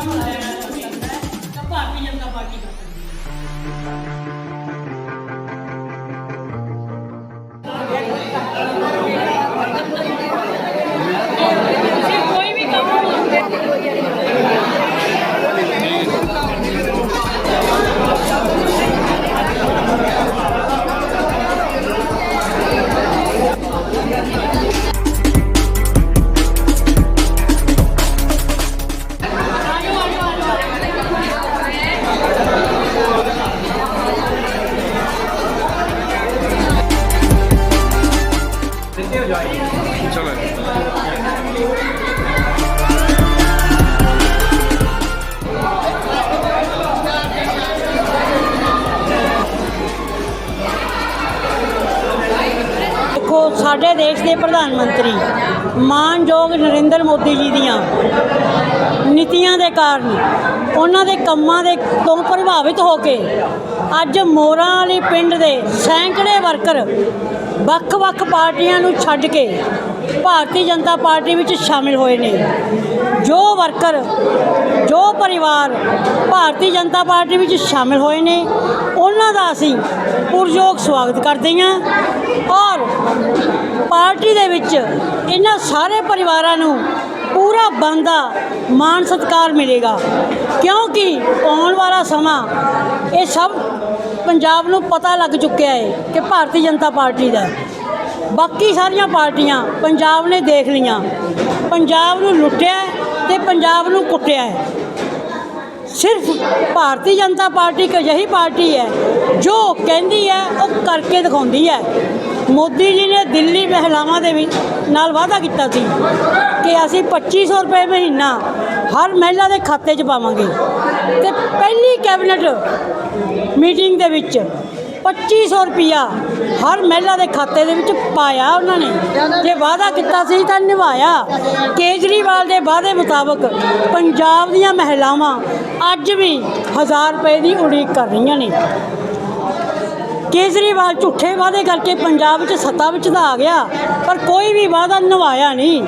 ਸਹੀ ਹੈ ਤਾਂ ਭਾਰਤੀ ਜਨਤਾ ਪਾਰਟੀ ਕਰ ਸਾਡੇ ਦੇਸ਼ ਦੇ ਪ੍ਰਧਾਨ ਮੰਤਰੀ ਮਾਨਯੋਗ ਨਰਿੰਦਰ ਮੋਦੀ ਜੀ ਦੀਆਂ ਨੀਤੀਆਂ ਦੇ ਕਾਰਨ ਉਹਨਾਂ ਦੇ ਕੰਮਾਂ ਦੇ ਤੋਂ ਪ੍ਰਭਾਵਿਤ ਹੋ ਕੇ ਅੱਜ ਮੋਰਾਂ ਵਾਲੀ ਪਿੰਡ ਦੇ ਸੈਂਕੜੇ ਵਰਕਰ ਵੱਖ-ਵੱਖ ਪਾਰਟੀਆਂ ਨੂੰ ਛੱਡ ਕੇ ਭਾਰਤੀ ਜਨਤਾ ਪਾਰਟੀ ਵਿੱਚ ਸ਼ਾਮਿਲ ਹੋਏ ਨੇ। ਜੋ ਵਰਕਰ, ਜੋ ਪਰਿਵਾਰ ਭਾਰਤੀ ਜਨਤਾ ਪਾਰਟੀ ਵਿੱਚ ਸ਼ਾਮਿਲ ਹੋਏ ਨੇ, ਉਹਨਾਂ ਦਾ ਅਸੀਂ ਪੁਰਜੋਗ ਸਵਾਗਤ ਕਰਦੇ ਹਾਂ ਔਰ ਪਾਰਟੀ ਦੇ ਵਿੱਚ ਇਹਨਾਂ ਸਾਰੇ ਪਰਿਵਾਰਾਂ ਨੂੰ ਪੂਰਾ ਬੰਦਾ ਮਾਣ ਸਤਿਕਾਰ ਮਿਲੇਗਾ। ਕਿਉਂਕਿ ਆਉਣ ਵਾਲਾ ਸਮਾਂ, ਇਹ ਸਭ ਪੰਜਾਬ ਨੂੰ ਪਤਾ ਲੱਗ ਚੁੱਕਿਆ ਹੈ ਕਿ ਭਾਰਤੀ ਜਨਤਾ ਪਾਰਟੀ ਦਾ ਬਾਕੀ ਸਾਰੀਆਂ ਪਾਰਟੀਆਂ ਪੰਜਾਬ ਨੇ ਦੇਖ ਲਈਆਂ। ਪੰਜਾਬ ਨੂੰ ਲੁੱਟਿਆ ਹੈ ਤੇ ਪੰਜਾਬ ਨੂੰ ਕੁੱਟਿਆ ਹੈ। ਸਿਰਫ ਭਾਰਤੀ ਜਨਤਾ ਪਾਰਟੀ ਇੱਕ ਅਜਿਹੀ ਪਾਰਟੀ ਹੈ ਜੋ ਕਹਿੰਦੀ ਹੈ, ਉਹ ਕਰਕੇ ਦਿਖਾਉਂਦੀ ਹੈ। ਮੋਦੀ ਜੀ ਨੇ ਦਿੱਲੀ ਮਹਿਲਾਵਾਂ ਦੇ ਵਿੱਚ ਨਾਲ ਵਾਅਦਾ ਕੀਤਾ ਸੀ ਕਿ ਅਸੀਂ 2500 ਰੁਪਏ ਮਹੀਨਾ ਹਰ ਮਹਿਲਾ ਦੇ ਖਾਤੇ 'ਚ ਪਾਵਾਂਗੇ। ਤੇ ਪਹਿਲੀ ਕੈਬਨਿਟ ਮੀਟਿੰਗ ਦੇ ਵਿੱਚ 2500 ਰੁਪਿਆ ਹਰ ਮਹਿਲਾ ਦੇ ਖਾਤੇ ਦੇ ਵਿੱਚ ਪਾਇਆ ਉਹਨਾਂ ਨੇ। ਜੇ ਵਾਅਦਾ ਕੀਤਾ ਸੀ ਤਾਂ ਨਿਭਾਇਆ। ਕੇਜਰੀਵਾਲ ਦੇ ਵਾਅਦੇ ਮੁਤਾਬਕ ਪੰਜਾਬ ਦੀਆਂ ਮਹਿਲਾਵਾਂ ਅੱਜ ਵੀ 1000 ਰੁਪਏ ਦੀ ਉਡੀਕ ਕਰ ਰਹੀਆਂ ਨੇ। ਕੇਜਰੀਵਾਲ ਝੂਠੇ ਵਾਅਦੇ ਕਰਕੇ ਪੰਜਾਬ ਵਿੱਚ ਸੱਤਾ ਵਿੱਚ ਤਾਂ ਆ ਗਿਆ, ਪਰ ਕੋਈ ਵੀ ਵਾਅਦਾ ਨਿਭਾਇਆ ਨਹੀਂ।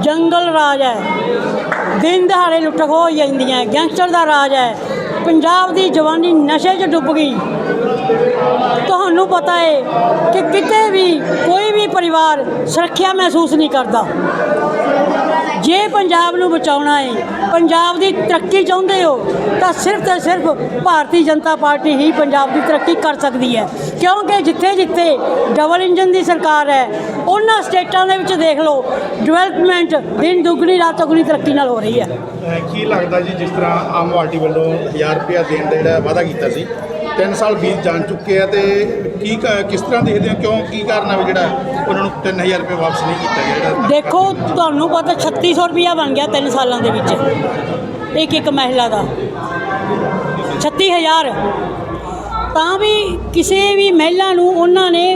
ਜੰਗਲ ਰਾਜ ਹੈ। ਦਿਨ ਦਿਹਾੜੇ ਲੁੱਟ ਖੋਹ ਹੋ। ਜਾਂਦੀਆਂ ਗੈਂਗਸਟਰ ਦਾ ਰਾਜ ਹੈ। ਪੰਜਾਬ ਦੀ ਜਵਾਨੀ ਨਸ਼ੇ 'ਚ ਡੁੱਬ ਗਈ। ਤੁਹਾਨੂੰ ਪਤਾ ਹੈ ਕਿ ਕਿਤੇ ਵੀ ਕੋਈ ਵੀ ਪਰਿਵਾਰ ਸੁਰੱਖਿਆ ਮਹਿਸੂਸ ਨਹੀਂ ਕਰਦਾ। ਜੇ ਪੰਜਾਬ ਨੂੰ ਬਚਾਉਣਾ ਹੈ ਪੰਜਾਬ ਦੀ ਤਰੱਕੀ ਚਾਹੁੰਦੇ ਹੋ, ਤਾਂ ਸਿਰਫ ਤੇ ਸਿਰਫ ਭਾਰਤੀ ਜਨਤਾ ਪਾਰਟੀ ਹੀ ਪੰਜਾਬ ਦੀ ਤਰੱਕੀ ਕਰ ਸਕਦੀ ਹੈ। ਕਿਉਂਕਿ ਜਿੱਥੇ ਜਿੱਥੇ ਡਬਲ ਇੰਜਨ ਦੀ ਸਰਕਾਰ ਹੈ, ਉਹਨਾਂ ਸਟੇਟਾਂ ਦੇ ਵਿੱਚ ਦੇਖ ਲਓ ਡਿਵੈਲਪਮੈਂਟ ਦਿਨ ਦੁੱਗਣੀ, ਰਾਤ ਦੁੱਗਣੀ ਤਰੱਕੀ ਨਾਲ ਹੋ ਰਹੀ ਹੈ। ਕੀ ਲੱਗਦਾ ਜੀ, ਜਿਸ ਤਰ੍ਹਾਂ ਆਮ ਪਾਰਟੀ ਵੱਲੋਂ 1000 ਰੁਪਇਆ ਦੇਣ ਦਾ ਜਿਹੜਾ ਵਾਅਦਾ ਕੀਤਾ ਸੀ 3 ਸਾਲ ਬੀਤ ਜਾਣ ਚੁੱਕੇ ਆ ਤੇ ਕੀ ਕਿਸ ਤਰ੍ਹਾਂ ਦੇਖਦੇ ਹੋ? ਕਿਉਂ, ਕੀ ਕਾਰਨ ਹੈ ਜਿਹੜਾ ਉਹਨਾਂ ਨੂੰ 3000 ਰੁਪਏ ਵਾਪਸ ਨਹੀਂ ਕੀਤਾ ਗਿਆ ਜਿਹੜਾ? ਦੇਖੋ, ਤੁਹਾਨੂੰ ਪਤਾ 3600 ਰੁਪਇਆ ਬਣ ਗਿਆ 3 ਸਾਲਾਂ ਦੇ ਵਿੱਚ। ਇੱਕ ਇੱਕ ਮਹਿਲਾ ਦਾ। 36000 ਤਾਂ ਵੀ ਕਿਸੇ ਵੀ ਮਹਿਲਾ ਨੂੰ ਉਹਨਾਂ ਨੇ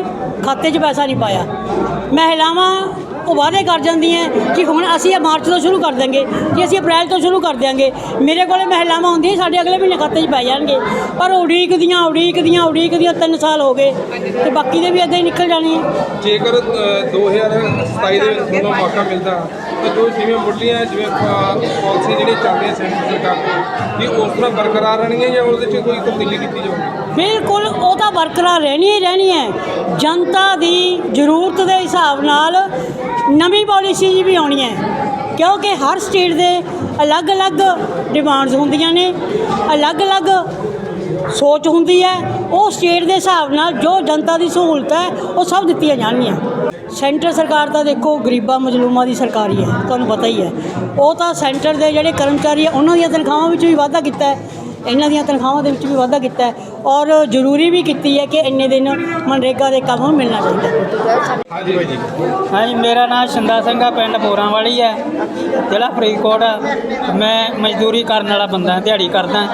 ਖਾਤੇ 'ਚ ਪੈਸਾ ਨਹੀਂ ਪਾਇਆ। ਮਹਿਲਾਵਾਂ ਉਹ ਵਾਅਦੇ ਕਰ ਜਾਂਦੀਆਂ ਕਿ ਹੁਣ ਅਸੀਂ ਇਹ ਮਾਰਚ ਤੋਂ ਸ਼ੁਰੂ ਕਰ ਦਾਂਗੇ ਕਿ ਅਸੀਂ ਅਪ੍ਰੈਲ ਤੋਂ ਸ਼ੁਰੂ ਕਰ ਦਿਆਂਗੇ ਮੇਰੇ ਕੋਲੇ ਮਹਿਲਾਵਾਂ ਹੁੰਦੀਆਂ ਸਾਡੇ ਅਗਲੇ ਮਹੀਨੇ ਖਾਤੇ 'ਚ ਪੈ ਜਾਣਗੇ। ਪਰ ਉਡੀਕਦੀਆਂ ਉਡੀਕਦੀਆਂ ਉਡੀਕਦੀਆਂ 3 ਸਾਲ ਹੋ ਗਏ ਤੇ ਬਾਕੀ ਦੇ ਵੀ ਇੱਦਾਂ ਹੀ ਨਿਕਲ ਜਾਣੇ ਆ। ਜੇਕਰ ਅ, 2027 ਦੇ ਵਿੱਚ ਤੁਹਾਨੂੰ ਮੌਕਾ ਮਿਲਦਾ ਜੋ ਜਿਵੇਂ ਮੁੱਢਲੀਆਂ ਜਿਵੇਂ ਪਾਲਿਸੀ ਜਿਹੜੀ ਚੱਲ ਹੈ ਸੈਂਟਰ ਸਰਕਾਰ ਦੀ, ਵੀ ਉਸ ਤਰ੍ਹਾਂ ਬਰਕਰਾਰ ਰਹਿਣਗੀਆਂ ਜਾਂ ਉਹਦੇ 'ਚ ਕੋਈ ਤਬਦੀਲੀ ਕੀਤੀ ਜਾਊਗੀ? ਬਿਲਕੁਲ, ਉਹ ਤਾਂ ਬਰਕਰਾਰ ਰਹਿਣੀ ਹੀ ਰਹਿਣੀ ਹੈ। ਜਨਤਾ ਦੀ ਜ਼ਰੂਰਤ ਦੇ ਹਿਸਾਬ ਨਾਲ ਨਵੀਂ ਪਾਲਿਸੀ ਵੀ ਆਉਣੀ ਹੈ। ਕਿਉਂਕਿ ਹਰ ਸਟੇਟ ਦੇ ਅਲੱਗ-ਅਲੱਗ ਡਿਮਾਂਡਸ ਹੁੰਦੀਆਂ ਨੇ, ਅਲੱਗ-ਅਲੱਗ ਸੋਚ ਹੁੰਦੀ ਹੈ ਉਹ ਸਟੇਟ ਦੇ ਹਿਸਾਬ ਨਾਲ ਜੋ ਜਨਤਾ ਦੀ ਸਹੂਲਤ ਹੈ ਉਹ ਸਭ ਦਿੱਤੀਆਂ ਜਾਣਗੀਆਂ। ਸੈਂਟਰ ਸਰਕਾਰ ਤਾਂ ਦੇਖੋ ਗਰੀਬਾਂ ਮਜਲੂਮਾਂ ਦੀ ਸਰਕਾਰ ਹੀ ਹੈ ਤੁਹਾਨੂੰ ਪਤਾ ਹੀ ਹੈ। ਉਹ ਤਾਂ ਸੈਂਟਰ ਦੇ ਜਿਹੜੇ ਕਰਮਚਾਰੀ ਆ ਉਹਨਾਂ ਦੀਆਂ ਤਨਖਾਹਾਂ ਵਿੱਚ ਵੀ ਵਾਧਾ ਕੀਤਾ ਹੈ। ਇਹਨਾਂ ਦੀਆਂ ਤਨਖਾਹਾਂ ਦੇ ਵਿੱਚ ਵੀ ਵਾਧਾ ਕੀਤਾ ਹੈ। ਔਰ ਜ਼ਰੂਰੀ ਵੀ ਕੀਤੀ ਹੈ ਕਿ ਇੰਨੇ ਦਿਨ ਮਨਰੇਗਾ ਦੇ ਕੰਮ ਮਿਲਣਾ ਚਾਹੀਦਾ ਹਾਂਜੀ ਭਾਈ ਜੀ। ਹਾਂਜੀ ਮੇਰਾ ਨਾਮ ਸ਼ਿੰਦਾ ਸਿੰਘ ਆ ਪਿੰਡ ਮੋਰਾਂ ਵਾਲੀ ਹੈ। ਜ਼ਿਲ੍ਹਾ ਫਰੀਦਕੋਟ ਆ। ਮੈਂ ਮਜ਼ਦੂਰੀ ਕਰਨ ਵਾਲਾ ਬੰਦਾ ਦਿਹਾੜੀ ਕਰਦਾ।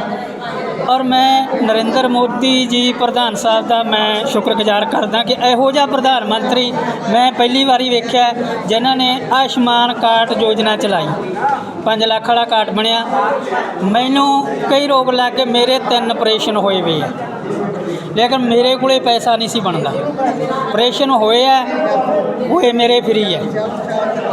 ਔਰ ਮੈਂ ਨਰਿੰਦਰ ਮੋਦੀ ਜੀ ਪ੍ਰਧਾਨ ਸਾਹਿਬ ਦਾ ਮੈਂ ਸ਼ੁਕਰਗੁਜ਼ਾਰ ਕਰਦਾ ਕਿ ਇਹੋ ਜਿਹਾ ਪ੍ਰਧਾਨ ਮੰਤਰੀ ਮੈਂ ਪਹਿਲੀ ਵਾਰੀ ਵੇਖਿਆ ਜਿਨ੍ਹਾਂ ਨੇ ਆਯੁਸ਼ਮਾਨ ਕਾਰਡ ਯੋਜਨਾ ਚਲਾਈ। 5 ਲੱਖ ਵਾਲਾ ਕਾਰਡ ਬਣਿਆ। ਮੈਨੂੰ ਕਈ ਰੋਗ ਲੱਗ ਕੇ ਮੇਰੇ ਤਿੰਨ ਆਪਰੇਸ਼ਨ ਹੋਏ ਵੇ ਆ। ਲੇਕਿਨ ਮੇਰੇ ਕੋਲੇ ਪੈਸਾ ਨਹੀਂ ਸੀ ਬਣਦਾ। ਆਪਰੇਸ਼ਨ ਹੋਏ ਆ, ਹੋਏ ਮੇਰੇ ਫਰੀ ਹੈ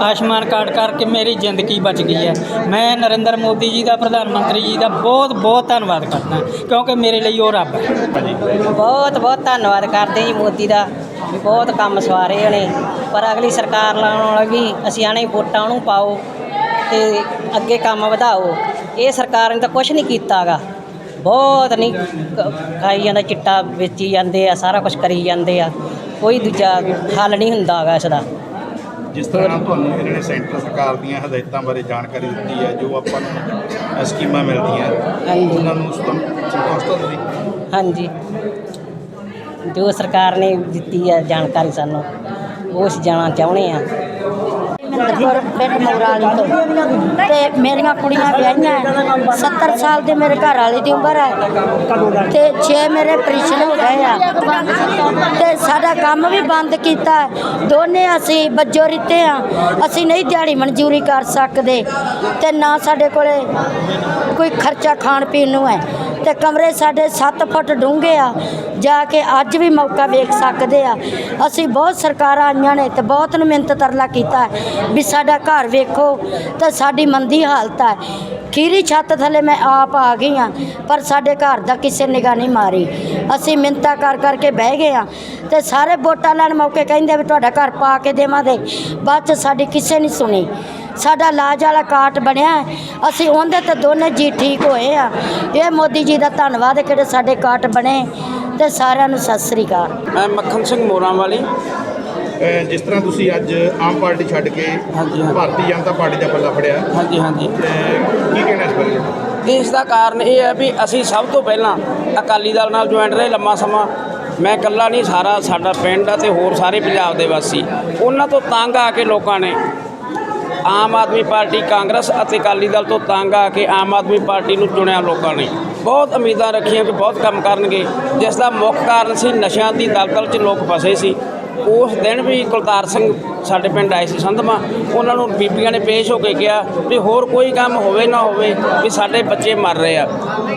ਆਯੁਸ਼ਮਾਨ ਕਾਰਡ ਕਰਕੇ ਮੇਰੀ ਜ਼ਿੰਦਗੀ ਬਚ ਗਈ ਹੈ। ਮੈਂ ਨਰਿੰਦਰ ਮੋਦੀ ਜੀ ਦਾ, ਪ੍ਰਧਾਨ ਮੰਤਰੀ ਜੀ ਦਾ ਬਹੁਤ ਬਹੁਤ ਧੰਨਵਾਦ ਕਰਦਾ ਕਿਉਂਕਿ ਮੇਰੇ ਲਈ ਉਹ ਰੱਬ ਹੈ। ਬਹੁਤ ਬਹੁਤ ਧੰਨਵਾਦ ਕਰਦੇ ਜੀ ਮੋਦੀ ਦਾ। ਵੀ ਬਹੁਤ ਕੰਮ ਸਵਾਰੇ ਨੇ ਪਰ ਅਗਲੀ ਸਰਕਾਰ ਲਾਉਣ ਵਾਲੇ ਵੀ ਅਸੀਂ ਆਣੇ ਵੋਟਾਂ ਉਹਨੂੰ ਪਾਓ ਤੇ ਅੱਗੇ ਕੰਮ ਵਧਾਓ। ਇਹ ਸਰਕਾਰ ਨੇ ਤਾਂ ਕੁਝ ਨਹੀਂ ਕੀਤਾਗਾ। ਬਹੁਤ ਨਹੀਂ ਖਾਈ ਜਾਂਦਾ, ਚਿੱਟਾ ਵੇਚੀ ਜਾਂਦੇ ਆ, ਸਾਰਾ ਕੁਝ ਕਰੀ ਜਾਂਦੇ ਆ। ਕੋਈ ਦੂਜਾ ਹੱਲ ਨਹੀਂ ਹੁੰਦਾਗਾ ਇਸ ਦਾ। ਜਿਸ ਤਰ੍ਹਾਂ ਤੁਹਾਨੂੰ ਇਹਨਾਂ ਨੇ ਸੈਂਟਰ ਸਰਕਾਰ ਦੀਆਂ ਹਦਾਇਤਾਂ ਬਾਰੇ ਜਾਣਕਾਰੀ ਦਿੱਤੀ ਹੈ ਜੋ ਆਪਾਂ ਨੂੰ ਸਕੀਮਾਂ ਮਿਲਦੀਆਂ ਹਾਂਜੀ। ਉਹਨਾਂ ਨੂੰ ਸੰਤੁ- ਸੰਤੁਸ਼ਟ ਹੋ ਤੁਸੀਂ? ਹਾਂਜੀ। ਜੋ ਸਰਕਾਰ ਨੇ ਦਿੱਤੀ ਹੈ ਜਾਣਕਾਰੀ ਸਾਨੂੰ ਉਹ ਅਸੀਂ ਜਾਣਾ ਚਾਹੁੰਦੇ ਆ ਮਹਿੰਦਰਪੁਰ ਪਿੰਡ ਮੋਰਾਲੀ ਤੋਂ। ਤੇ ਮੇਰੀਆਂ ਕੁੜੀਆਂ ਵਿਆਹੀਆਂ ਹੈ। 70 ਸਾਲ ਦੇ ਮੇਰੇ ਘਰ ਵਾਲੇ ਦੀ ਉਮਰ ਹੈ ਤੇ 6 ਮੇਰੇ ਆਪਰੇਸ਼ਨ ਹੋ ਗਏ ਆ। ਤੇ ਸਾਡਾ ਕੰਮ ਵੀ ਬੰਦ ਕੀਤਾ ਹੈ। ਦੋਨੇ ਅਸੀਂ ਬੱਜੋ ਰਿੱਤੇ ਆ। ਅਸੀਂ ਨਹੀਂ ਦਿਹਾੜੀ ਮਨਜ਼ੂਰੀ ਕਰ ਸਕਦੇ। ਤੇ ਨਾ ਸਾਡੇ ਕੋਲੇ ਕੋਈ ਖਰਚਾ ਖਾਣ ਪੀਣ ਨੂੰ ਹੈ ਤੇ ਕਮਰੇ ਸਾਡੇ 7 ਫੁੱਟ ਡੂੰਘੇ ਆ, ਜਾ ਕੇ ਅੱਜ ਵੀ ਮੌਕਾ ਵੇਖ ਸਕਦੇ ਆ। ਅਸੀਂ ਬਹੁਤ ਸਰਕਾਰਾਂ ਆਈਆਂ ਨੇ ਤੇ ਬਹੁਤ ਨੂੰ ਮਿਹਨਤ ਤਰਲਾ ਕੀਤਾ ਵੀ ਸਾਡਾ ਘਰ ਵੇਖੋ ਤੇ ਸਾਡੀ ਮੰਦੀ ਹਾਲਤ ਹੈ। ਖੀਰੀ ਛੱਤ ਥੱਲੇ ਮੈਂ ਆਪ ਆ ਗਈ ਆ ਪਰ ਸਾਡੇ ਘਰ ਦਾ ਕਿਸੇ ਨਿਗਾਹ ਨਹੀਂ ਮਾਰੀ। ਅਸੀਂ ਮਿੰਤਾ ਕਰ ਕਰਕੇ ਬਹਿ ਗਏ ਆ ਤੇ ਸਾਰੇ ਵੋਟਾਂ ਲੈਣ ਮੌਕੇ ਕਹਿੰਦੇ ਵੀ ਤੁਹਾਡਾ ਘਰ ਪਾ ਕੇ ਦੇਵਾਂਗੇ। ਬਾਅਦ ਚ ਸਾਡੀ ਕਿਸੇ ਨਹੀਂ ਸੁਣੀ। ਸਾਡਾ ਇਲਾਜ ਵਾਲਾ ਕਾਰਟ ਬਣਿਆ। ਅਸੀਂ ਉਹਦੇ ਤੇ ਦੋਨੇ ਜੀ ਠੀਕ ਹੋਏ ਆ। ਇਹ ਮੋਦੀ ਜੀ ਦਾ ਧੰਨਵਾਦ ਹੈ ਕਿਹੜੇ ਸਾਡੇ ਕਾਰਟ ਬਣੇ। ਤੇ ਸਾਰਿਆਂ ਨੂੰ ਸਤਿ ਸ੍ਰੀ ਅਕਾਲ। ਮੈਂ ਮੱਖਣ ਸਿੰਘ ਮੋਰਾਂ ਵਾਲੀ ਜਿਸ ਤਰ੍ਹਾਂ ਤੁਸੀਂ ਅੱਜ ਆਮ ਪਾਰਟੀ ਛੱਡ ਕੇ ਹਾਂਜੀ, ਹਾਂਜੀ। ਭਾਰਤੀ ਜਨਤਾ ਪਾਰਟੀ ਦਾ ਪੱਲਾ ਫੜਿਆ। ਹਾਂਜੀ ਹਾਂਜੀ। ਤੇ ਕੀ ਕਹਿਣਾ ਇਸ ਬਾਰੇ? ਇਸ ਦਾ ਕਾਰਨ ਇਹ ਹੈ ਵੀ ਅਸੀਂ ਸਭ ਤੋਂ ਪਹਿਲਾਂ ਅਕਾਲੀ ਦਲ ਨਾਲ ਜੁਆਇੰਟ ਰਹੇ ਲੰਮਾ ਸਮਾਂ। ਮੈਂ ਇਕੱਲਾ ਨਹੀਂ ਸਾਰਾ ਸਾਡਾ ਪਿੰਡ ਅਤੇ ਹੋਰ ਸਾਰੇ ਪੰਜਾਬ ਦੇ ਵਾਸੀ। ਉਹਨਾਂ ਤੋਂ ਤੰਗ ਆ ਕੇ ਲੋਕਾਂ ਨੇ ਆਮ ਆਦਮੀ ਪਾਰਟੀ ਕਾਂਗਰਸ ਅਤੇ ਅਕਾਲੀ ਦਲ ਤੋਂ ਤੰਗ ਆ ਕੇ ਆਮ ਆਦਮੀ ਪਾਰਟੀ ਨੂੰ ਚੁਣਿਆ ਲੋਕਾਂ ਨੇ। ਬਹੁਤ ਉਮੀਦਾਂ ਰੱਖੀਆਂ ਕਿ ਬਹੁਤ ਕੰਮ ਕਰਨਗੇ। ਜਿਸ ਦਾ ਮੁੱਖ ਕਾਰਨ ਸੀ ਨਸ਼ਿਆਂ ਦੀ ਦਲਦਲ 'ਚ ਲੋਕ ਫਸੇ ਸੀ। ਉਸ ਦਿਨ ਵੀ ਕੁਲਤਾਰ ਸਿੰਘ ਸਾਡੇ ਪਿੰਡ ਆਏ ਸੀ ਸੰਧਮਾ ਉਹਨਾਂ ਨੂੰ ਬੀਬੀਆਂ ਨੇ ਪੇਸ਼ ਹੋ ਕੇ ਕਿਹਾ ਵੀ ਹੋਰ ਕੋਈ ਕੰਮ ਹੋਵੇ ਨਾ ਹੋਵੇ ਵੀ ਸਾਡੇ ਬੱਚੇ ਮਰ ਰਹੇ ਆ।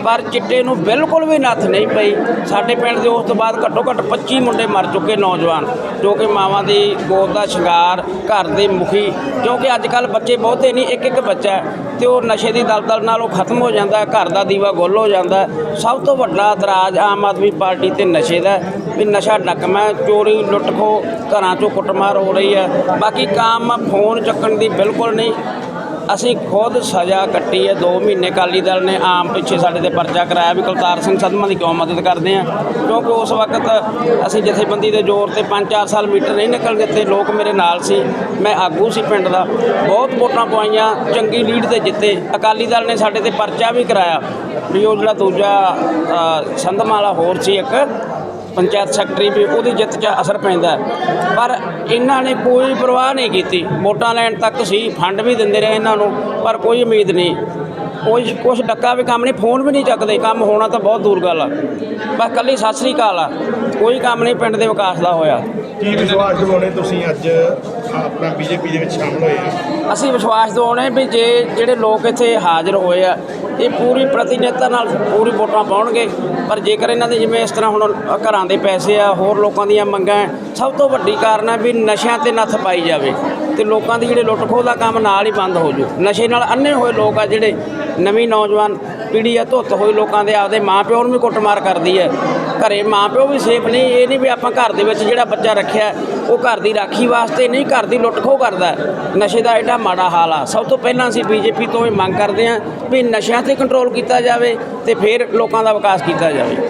ਪਰ ਚਿੱਟੇ ਨੂੰ ਬਿਲਕੁਲ ਵੀ ਨੱਥ ਨਹੀਂ ਪਈ। ਸਾਡੇ ਪਿੰਡ ਦੇ ਉਸ ਤੋਂ ਬਾਅਦ ਘੱਟੋ ਘੱਟ 25 ਮੁੰਡੇ ਮਰ ਚੁੱਕੇ ਨੌਜਵਾਨ ਜੋ ਕਿ ਮਾਵਾਂ ਦੀ ਗੋਦ ਦਾ ਸ਼ਿੰਗਾਰ ਘਰ ਦੇ ਮੁਖੀ ਕਿਉਂਕਿ ਅੱਜ ਕੱਲ ਬੱਚੇ ਬਹੁਤੇ ਨਹੀਂ ਇੱਕ ਇੱਕ ਬੱਚਾ ਹੈ ਤੇ ਉਹ ਨਸ਼ੇ ਦੀ ਦਲਦਲ ਨਾਲ ਉਹ ਖਤਮ ਹੋ ਜਾਂਦਾ ਘਰ ਦਾ ਦੀਵਾ ਗੁੱਲ ਹੋ ਜਾਂਦਾ। ਸਭ ਤੋਂ ਵੱਡਾ ਇਤਰਾਜ਼ ਆਮ ਆਦਮੀ ਪਾਰਟੀ ਤੇ ਨਸ਼ੇ ਦਾ ਵੀ ਨਸ਼ਾ ਡੱਕਮਾ ਹੈ, ਚੋਰੀ ਲੁੱਟ ਖੋ ਘਰਾਂ ਚੋਂ ਕੁੱਟਮਾਰ ਹੋ ਰਹੀ ਹੈ। ਬਾਕੀ ਕੰਮ ਫੋਨ ਚੱਕਣ ਦੀ ਬਿਲਕੁਲ ਨਹੀਂ। ਅਸੀਂ ਖੁਦ ਸਜ਼ਾ ਕੱਟੀ ਹੈ 2 ਮਹੀਨੇ ਅਕਾਲੀ ਦਲ ਨੇ ਆਮ ਪਿੱਛੇ ਸਾਡੇ ਤੇ ਪਰਚਾ ਕਰਾਇਆ ਵੀ ਕੁਲਤਾਰ ਸਿੰਘ ਸਦਮਾ ਦੀ ਕਿਉਂ ਮਦਦ ਕਰਦੇ ਆ? ਕਿਉਂਕਿ ਉਸ ਵਕਤ ਅਸੀਂ ਜਥੇਬੰਦੀ ਦੇ ਜ਼ੋਰ ਤੇ 5-4 ਸਾਲ ਮੀਟਰ ਨਹੀਂ ਨਿਕਲ ਦਿੱਤੇ ਲੋਕ ਮੇਰੇ ਨਾਲ ਸੀ ਮੈਂ ਆਗੂ ਸੀ ਪਿੰਡ ਦਾ। ਬਹੁਤ ਵੋਟਾਂ ਪਵਾਈਆਂ ਚੰਗੀ ਲੀਡ ਤੇ ਜਿੱਤੇ। ਅਕਾਲੀ ਦਲ ਨੇ ਸਾਡੇ ਤੇ ਪਰਚਾ ਵੀ ਕਰਾਇਆ ਵੀ ਉਹ ਜਿਹੜਾ ਦੂਜਾ ਅ, ਸੰਧਮਾ ਵਾਲਾ ਹੋਰ ਸੀ ਇੱਕ ਪੰਚਾਇਤ ਸੈਕਟਰੀ ਵੀ ਉਹਦੀ ਜਿੱਤ 'ਚ ਅਸਰ ਪੈਂਦਾ ਪਰ ਇਹਨਾਂ ਨੇ ਕੋਈ ਪਰਵਾਹ ਨਹੀਂ ਕੀਤੀ। ਵੋਟਾਂ ਲੈਣ ਤੱਕ ਸੀ ਫੰਡ ਵੀ ਦਿੰਦੇ ਰਹੇ ਇਹਨਾਂ ਨੂੰ, ਪਰ ਕੋਈ ਉਮੀਦ ਨਹੀਂ। ਕੋਈ ਕੁਛ ਡੱਕਾ ਵੀ ਕੰਮ ਨਹੀਂ, ਫੋਨ ਵੀ ਨਹੀਂ ਚੱਕਦੇ। ਕੰਮ ਹੋਣਾ ਤਾਂ ਬਹੁਤ ਦੂਰ ਗੱਲ ਆ। ਬਸ ਕੱਲੀ ਸਤਿ ਸ੍ਰੀ ਅਕਾਲ ਆ। ਕੋਈ ਕੰਮ ਨਹੀਂ ਪਿੰਡ ਦੇ ਵਿਕਾਸ ਦਾ ਹੋਇਆ। ਕੀ ਵਿਸ਼ਵਾਸ ਦਿਵਾਉਣੇ ਤੁਸੀਂ ਅੱਜ ਆਪਣਾ ਬੀਜੇਪੀ ਦੇ ਵਿੱਚ ਸ਼ਾਮਲ ਹੋਏ ਆ? ਅਸੀਂ ਵਿਸ਼ਵਾਸ ਦਿਵਾਉਣੇ ਵੀ ਜੇ ਜਿਹੜੇ ਲੋਕ ਇੱਥੇ ਹਾਜ਼ਰ ਹੋਏ ਆ, ਇਹ ਪੂਰੀ ਪ੍ਰਤੀਨਿਧਤਾ ਨਾਲ ਪੂਰੀ ਵੋਟਾਂ ਪਾਉਣਗੇ। ਪਰ ਜੇਕਰ ਇਹਨਾਂ ਦੇ ਜਿਵੇਂ ਇਸ ਤਰ੍ਹਾਂ ਹੁਣ ਘਰਾਂ ਦੇ ਪੈਸੇ ਆ, ਹੋਰ ਲੋਕਾਂ ਦੀਆਂ ਮੰਗਾਂ ਸਭ ਤੋਂ ਵੱਡੀ ਕਾਰਨ ਹੈ ਵੀ ਨਸ਼ਿਆਂ ਤੇ ਨੱਥ ਪਾਈ ਜਾਵੇ ਤੇ ਲੋਕਾਂ ਦੀ ਜਿਹੜੇ ਲੁੱਟ ਖੋਹ ਦਾ ਕੰਮ ਨਾਲ ਹੀ ਬੰਦ ਹੋ ਜੂ। ਨਸ਼ੇ ਨਾਲ ਅੰਨੇ ਹੋਏ ਲੋਕ ਆ ਜਿਹੜੇ ਨਵੀਂ ਨੌਜਵਾਨ ਪੀੜ੍ਹੀ ਆ, ਧੁੱਤ ਹੋਈ ਲੋਕਾਂ ਦੇ ਆਪਦੇ ਮਾਪਿਓ ਨੂੰ ਵੀ ਕੁੱਟਮਾਰ ਕਰਦੀ ਹੈ। ਘਰੇ ਮਾਪਿਓ ਵੀ ਸੇਫ ਨਹੀਂ ਇਹ ਨਹੀਂ ਵੀ ਆਪਾਂ ਘਰ ਦੇ ਵਿੱਚ ਜਿਹੜਾ ਬੱਚਾ ਰੱਖਿਆ, ਉਹ ਘਰ ਦੀ ਰਾਖੀ ਵਾਸਤੇ ਨਹੀਂ, ਘਰ ਦੀ ਲੁੱਟ ਖੋਹ ਕਰਦਾ। ਨਸ਼ੇ ਦਾ ਐਡਾ ਮਾੜਾ ਹਾਲ ਆ। ਸਭ ਤੋਂ ਪਹਿਲਾਂ ਅਸੀਂ ਬੀਜੇਪੀ ਤੋਂ ਇਹ ਮੰਗ ਕਰਦੇ ਹਾਂ ਵੀ ਨਸ਼ਿਆਂ ਤੇ ਕੰਟਰੋਲ ਕੀਤਾ ਜਾਵੇ ਤੇ ਫਿਰ ਲੋਕਾਂ ਦਾ ਵਿਕਾਸ ਕੀਤਾ ਜਾਵੇ।